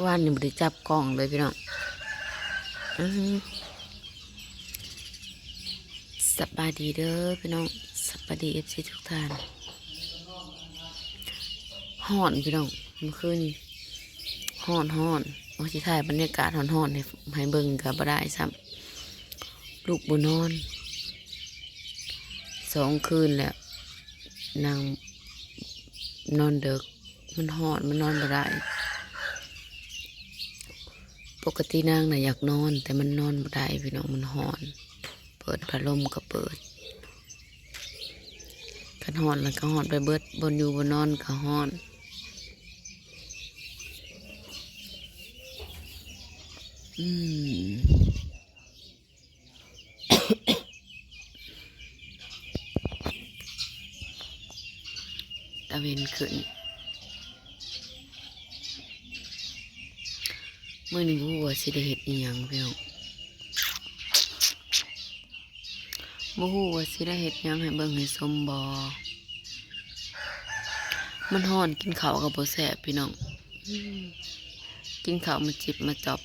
ว่านนี่บ่ได้จับกล้องเลยพี่น้องสบายดีเด้อพี่น้องสบายดีเอฟซีทุกท่านห่อนพี่น้องเมื่อคืนนี้ห่อนห่อนโอ้ที่ถ่ายบรรยากาศห่อนห่อนให้ให้เบิ่งกับบ่ได้ซ้ำลูกบ่นอนสองคืนแล้วนางนอนเด็กมันห่อนมันนอนบ่ได้ ปกตินางน่ะอยากนอน แต่มันนอนบ่ได้พี่น้องมันหอน เปิดพัดลมก็เปิดกันหอนแล้วก็หอนไปเบิดบนอยู่บนนอนก็หอนอืมตะเวนขึ้น มื่อนี้บัวาสิได้เห็ดอีหยังพี่น้องบ่ฮู้ว่าสิได้เห็ดหยังให้เบิ่งให้สมบ่มันฮ้อนกินข้าวกับบ่แซ่บพี่น้องกินข้าวมาจิบมาจอบ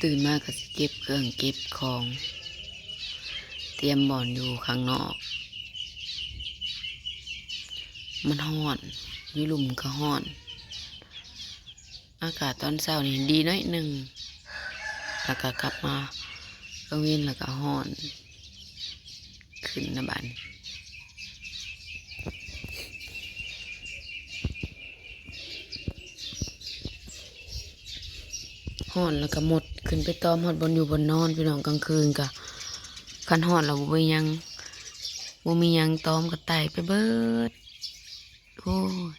ตื่นมาก็สิเก็บเครื่องเก็บของ เตรียมบ่อนอยู่ข้างนอก มันห้อนยู่หลุมก็ห้อน อากาศตอนเช้านี่ดีน้อยหนึ่งแล้วก็กลับมากลางเวนแล้วก็ห้อน ขึ้นนะบ้านห้อนแล้วก็หมดขึ้นไปตอมหอดบนอยู่บนนอนพี่น้องกลางคืนกะคันห้อนเราบ่มียังบ่มียังตอมก็ไต่ไปเบิด โอ้ย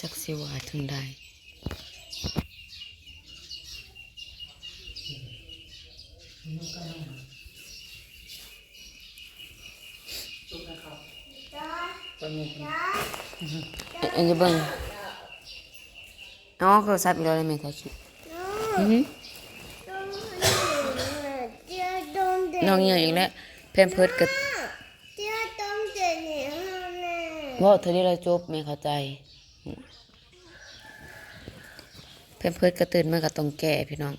จักสิว่าถึงใดอันนี้เบิ่งอ๋อโทรศัพท์อีกแล้วเลยแม่ถ่ายคลิปอือหือ น้องเหี่ยวอีกแล้วแพมเพิร์ดกับว่าเธอได้เราจบไม่เข้าใจเพื่อนเพื่อนก็ตื่นมาก็ต้องแก่พี่น้อง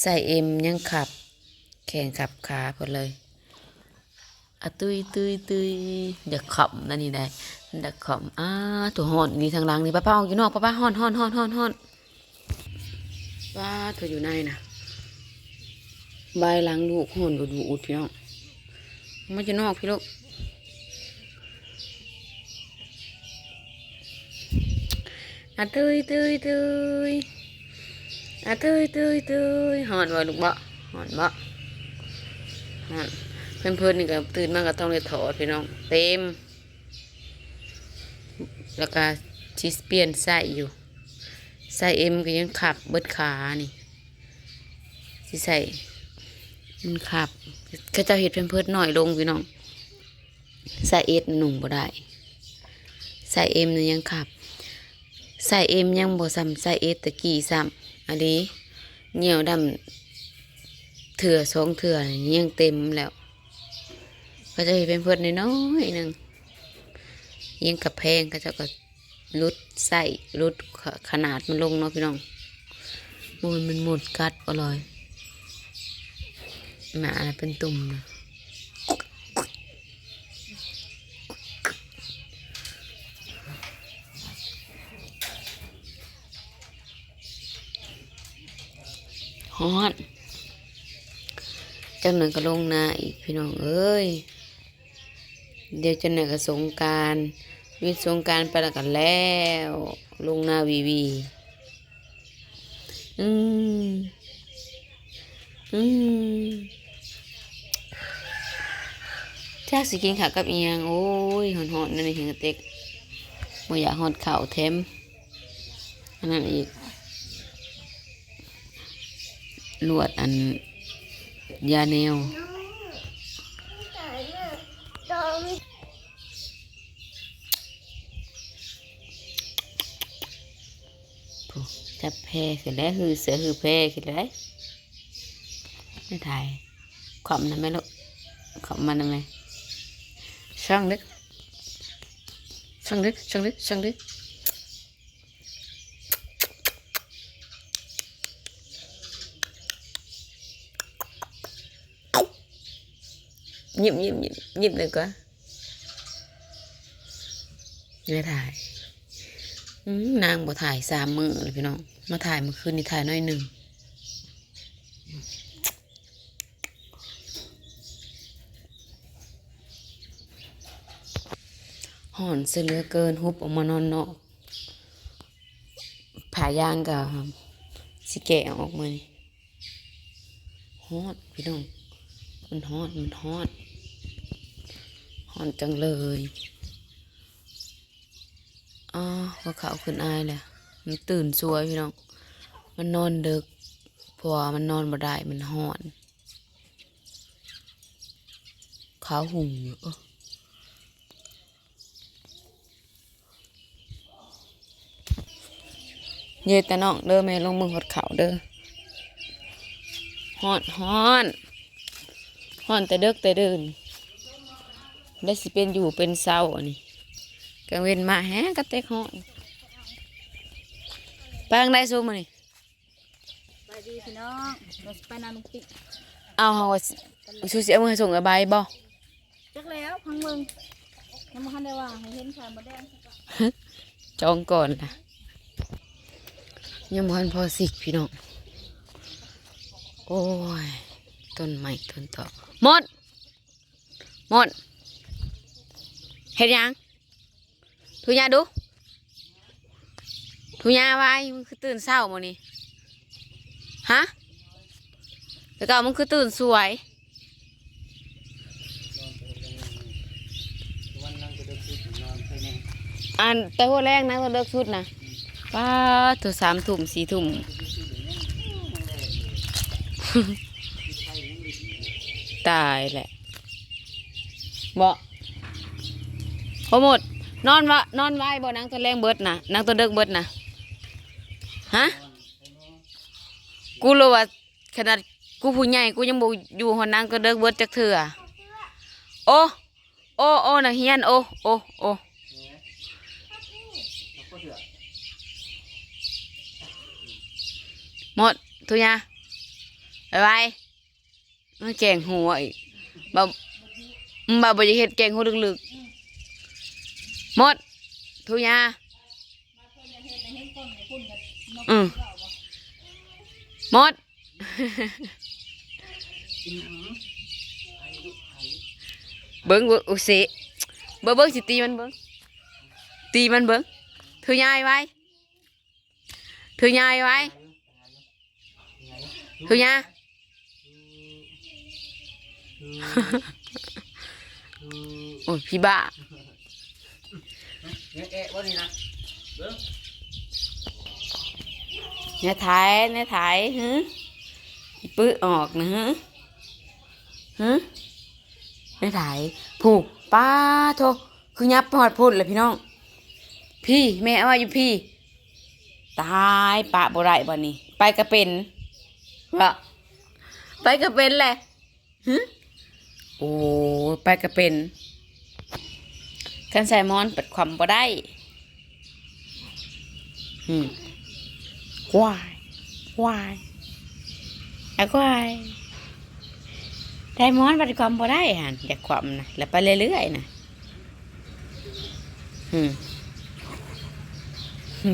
ใส่เอ็มยังขับ แข่งขับขาพอเลยอะตุยตุยตุยเด็กขำนั่นนี่ได้เด็กขำอ้าตัวหอนนี่ทางหลังนี่ป้าป้าออกอยู่นอกป้าป้าหอนหอนหอนหอนหอนป้าเธออยู่ในนะ บายหลังลูกหอนดูดูอุดพี่น้องมาอยู่นอกพี่ลูก à tươi tươi tươi à tươi tươi tươi hòn vào lục bọ hòn bọ hòn เพื่อนเพื่อนนี่ก็ตื่นมาก็ต้องเลยถอดพี่น้องเต็ม แล้วก็ชิสเปลี่ยนใส่อยู่ใส่เอ็มก็ยังขับเบิดขานี่ที่ใส่ มันขับก็จะเห็ดเพื่อนเพื่อนๆหน่อยลงพี่น้องใส่เอ็ดหนุ่งบ่ได้ใส่เอ็มนี่ยังขับใส่เอ็มยังบ่ซ้ำใส่เอสตะกี้ซ้ำอันนี้เหนียวดำเถื่อสองเถื่อนยังเต็มแล้ว ก็จะเห็นเป็นเพื่อนน้อยหนึ่งยังกับแพงก็จะก็ลดใส่ลดขนาดมันลงเนาะพี่น้องมันมันหมดกัดอร่อย หมาอะไรเป็นตุ่มนะฮอดจังหนึ่งก็ลงนาอีกพี่น้องเอ้ย เดี๋ยวจังหนึ่งก็สงการมีสงกรารไปแล้วกันแล้ว ลงนาวีวีอืมอืม ถ้าสิกินข้าวกับอีหยังโอ้ยหอนๆนั่นนี่เห็นกระเต็กบ่อยากหอดข้าวเทมอันนั้นอีกลวดอันยาแนวจับแพร่ขึ้นแล้วคือเสือคือแพร่ขึ้นแล้วไม่ถ่ายขำนะแม่ลูกขำมันนะแม่ ช่างดึกช่างดึกช่างดึกช่างดึกหยิบหยิบหยิบหยิบเลยก็ไม่ถ่ายนางบ่ถ่ายสามมือเลยพี่น้อง มาถ่ายเมื่อคืนนี้ถ่ายน้อยหนึ่ง ห่อนเสยเหลือเกินฮุบออกมานอนนอกผ่ายางกับสิแกะออกมานี่ฮอดพี่น้อง มันฮอด มันฮอดฮอดจังเลยอ๋อว่าเขาขึ้นอายแหละมันตื่นสวยพี่น้อง มันนอนดึกพราะว่ามันนอนบ่ได้ มันฮอด ขาวหุ่งอยู่ เอ้อเยแต่น้องเด้อแม่ลงมือหดเขาเด้อฮ้อนฮ้อนฮ้อนแต่เด็กแต่เดินได้สิเป็นอยู่เป็นเศร้าอันนี้กลางเว้นมาแฮะกระเตกฮ้อนไปทางใดซูมานี่ไปดีพี่น้องเราสิไปนานลุงปิ๊กเอาเฮาว่าสิชูเสียมือให้ส่งอบายบ่จักแล้วพังเมืองยังไม่ทันได้ว่าให้เห็นไข่มดแดงจองก่อนนะ ยังบ่ทันพอสิกพี่น้อง โอ้ย ต้นไม้ต้นต่อหมด หมด เห็นยังทุยาดูทุยาไว้มึงคือตื่นเศร้าโมนี่ฮะแล้วก็มึงคือตื่นสวยอันแต่หัวแรกนะตัวเลิกชุดนะ ป้าตัวสามถุ่มสี่ถุ่มตายแหละบ่พอหมด นอนวะนอนไว้บ่นางตัวแรงเบิดนะนางตัวเลิกเบิดนะฮะกูรู้ว่าขนาดกูผู้ใหญ่กูยังบ่อยู่หอนางตัวเลิกเบิดจักเถื่อโอ้โอ้โอ้นะเฮียนโอ้โอ้โอ้ หมดทุยาบายบายมาแกงหัวอีกบ่บ่บ่จะเฮ็ดแกงหัวลึกๆหมดทุยาอืมหมดเบิ้งเบิ้งอุสิเบิ้งเบิ้งสิตีมันเบิ้งตีมันเบิ้งทุยายไว้ทุยายไว้ Thôi nha Ôi phi bạ เนี่ยเอ๊ะว่านี่นะเบิ้ง Nè thái nè thái hứ Bự ọt nè hứ Hứ Nè thái ผูกป้าโทคือยับหอดพูดเลยพี่น้อง พี่แม่ว่าอยู่พี่ ตายปะบ่ไรบ่นี่ไปก็เป็น วะไปก็เป็นแหละหึโอ้ไปก็เป็นกันใส่มอนเปิดความบ่ได้อืมควายควายไอ้ควายได้มอนเปิดความบ่ได้หันอยากความนะแล้วไปเรื่อยๆนะอืม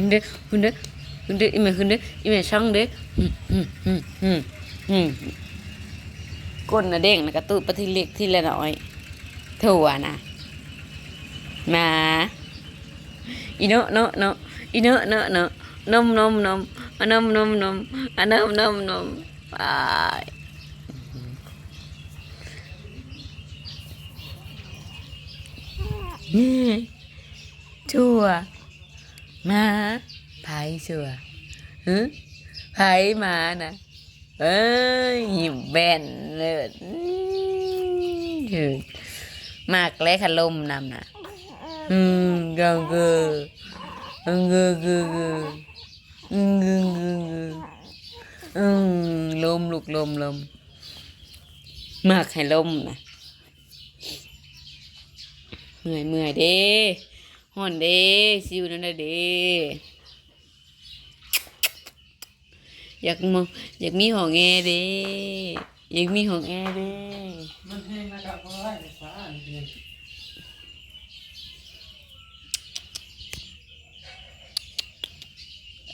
เด้อหึเด้ อหึเด้ออีเมหึเด้ออีเมช่องเด้อก้นนะเด้งนะกระตุ้นปที่เล็กที่ละน้อยถั่วนะมาอีเนาะเนาะเนาะอีเนาะเนาะเนาะนมนมนมอะนมนมนมอะนมนมนมไปนี่ชั่วมา ไผชั่วฮึไผมานะเอ้ยหิมแบนเลยถึงมากและขลมนำนะอืมกงกออืมเกอเกอเกออืมเกอเกอเกออืมลมลูกลมลมมากให้ลมนะเมื่อยเมื่อยเด้ห่อนเด้ซิวนั่นน่ะเด้ อยากมองอยากมีห้องแอร์เด้อยากมีห้องแอร์เด้มันแห้งนะครับเพราะว่าไฟฟ้านี่เป็น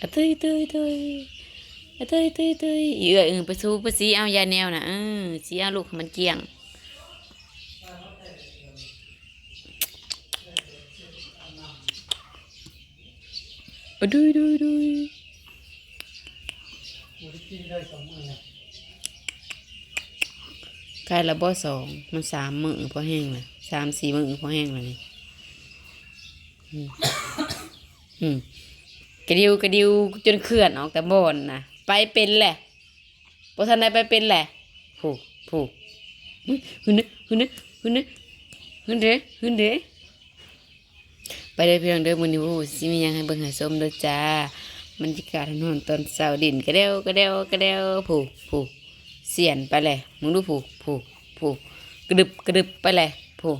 อะเตยเตยเตยอะเตยเตยเตยเอื้อเอือไปสู้ไปสีเอายาแนวนะเออสีเอาลูกมันเกลี้ยงอะดุยดุยดุย มูลนิธิได้สองมือนะกายละบ่สองมันสามมือพอแห้งเลยสามสี่มือพอแห้งเลยนี่อืมอืมกระดิวกระดิวจนเคลื่อนออกแต่บอนนะไปเป็นแหละพอทันได้ไปเป็นแหละผูกผูกหึนเด้หึนเหืนเด้หึนเด้หึนเด้ไปเพี่น้องเด้อมื้อนี้โอ้สิมีหยังให้เบิ่งให้ชมเด้อจ้า บรรยากาศถนนตอนเสาดินกระเดวกระเดวกระเดวผูผูเสียนไปเลยมึงดูผูผูผูกระดึบกระดึบไปเลยผู